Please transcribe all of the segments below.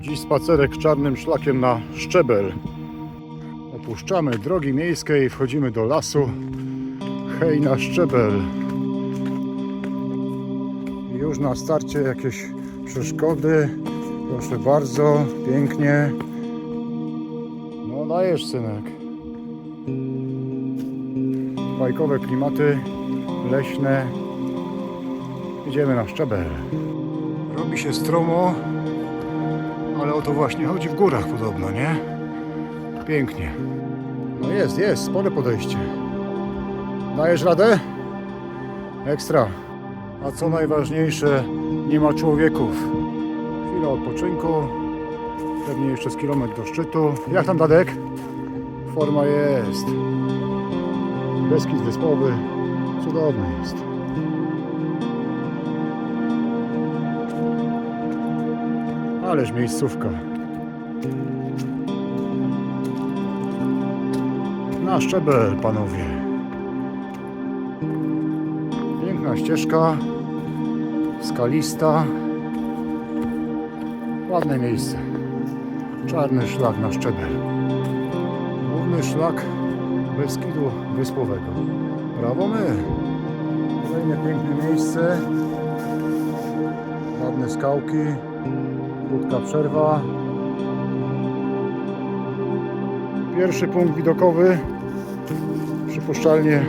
Dziś spacerek czarnym szlakiem na Szczebel. Opuszczamy drogi miejskie i wchodzimy do lasu. Hej na Szczebel. Już na starcie jakieś przeszkody. Proszę bardzo, pięknie. No dajesz synek. Bajkowe klimaty, leśne. Idziemy na Szczebel. Robi się stromo, ale o to właśnie chodzi w górach podobno, nie? Pięknie. No jest, jest, spore podejście. Dajesz radę? Ekstra. A co najważniejsze, nie ma człowieków. Chwila odpoczynku. Pewnie jeszcze z kilometr do szczytu. Jak tam Dadek? Forma jest. Beskid Wyspowy. Cudowny jest. Ależ miejscówka. Na szczebel, panowie. Piękna ścieżka. Skalista. Ładne miejsce. Czarny szlak na szczebel. Główny szlak Beskidu Wyspowego. Brawo my. Kolejne piękne miejsce. Ładne skałki. Krótka przerwa. Pierwszy punkt widokowy. Przypuszczalnie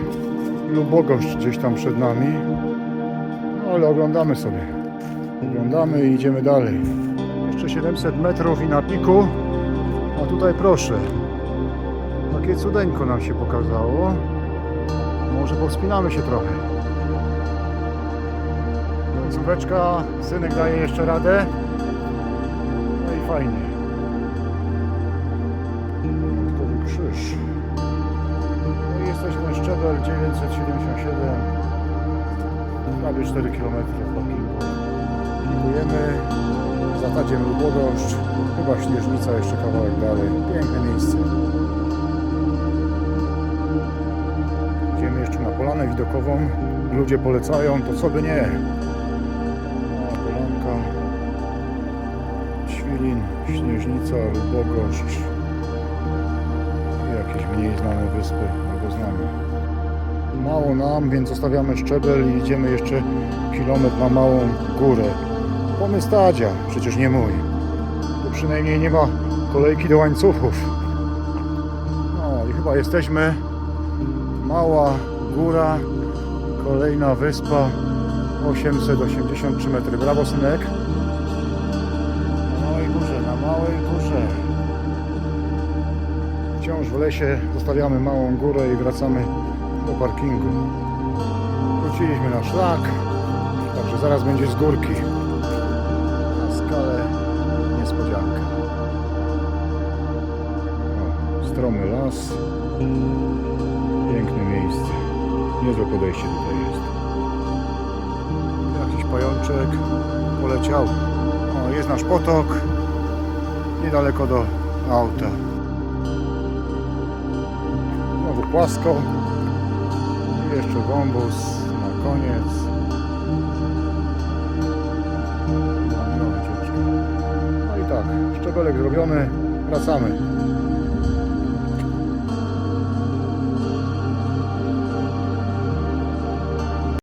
Lubogoszcz gdzieś tam przed nami. No ale oglądamy sobie. Oglądamy i idziemy dalej. Jeszcze 700 metrów i na piku. A tutaj proszę. Takie cudeńko nam się pokazało. Może powspinamy się trochę. Końcóweczka. Synek daje jeszcze radę. Fajnie. Dodatkowy krzyż. No i jesteśmy Szczebel 977. Prawie 4 km. Dziękujemy. Za Tadziem Lubogoszcz. Chyba Śnieżnica jeszcze kawałek dalej. Piękne miejsce. Idziemy jeszcze na polanę widokową. Ludzie polecają, to co by nie. Śnieżnica, Lubogoszcz i jakieś mniej znane wyspy albo znane. Mało nam, więc zostawiamy Szczebel i idziemy jeszcze kilometr na małą górę. Pomysł Tadzia, przecież nie mój. Tu przynajmniej nie ma kolejki do łańcuchów. No i chyba jesteśmy. Mała góra, kolejna wyspa, 883 metry. Brawo synek. Wciąż w lesie zostawiamy małą górę i wracamy do parkingu. Wróciliśmy na szlak, także zaraz będzie z górki. Na skalę niespodzianka. O, stromy las. Piękne miejsce. Niezłe podejście tutaj jest. Jakiś pajączek poleciał. O, jest nasz potok. Niedaleko do auta. Płasko. I jeszcze wąwóz na koniec. No i tak, szczebelek zrobiony. Wracamy.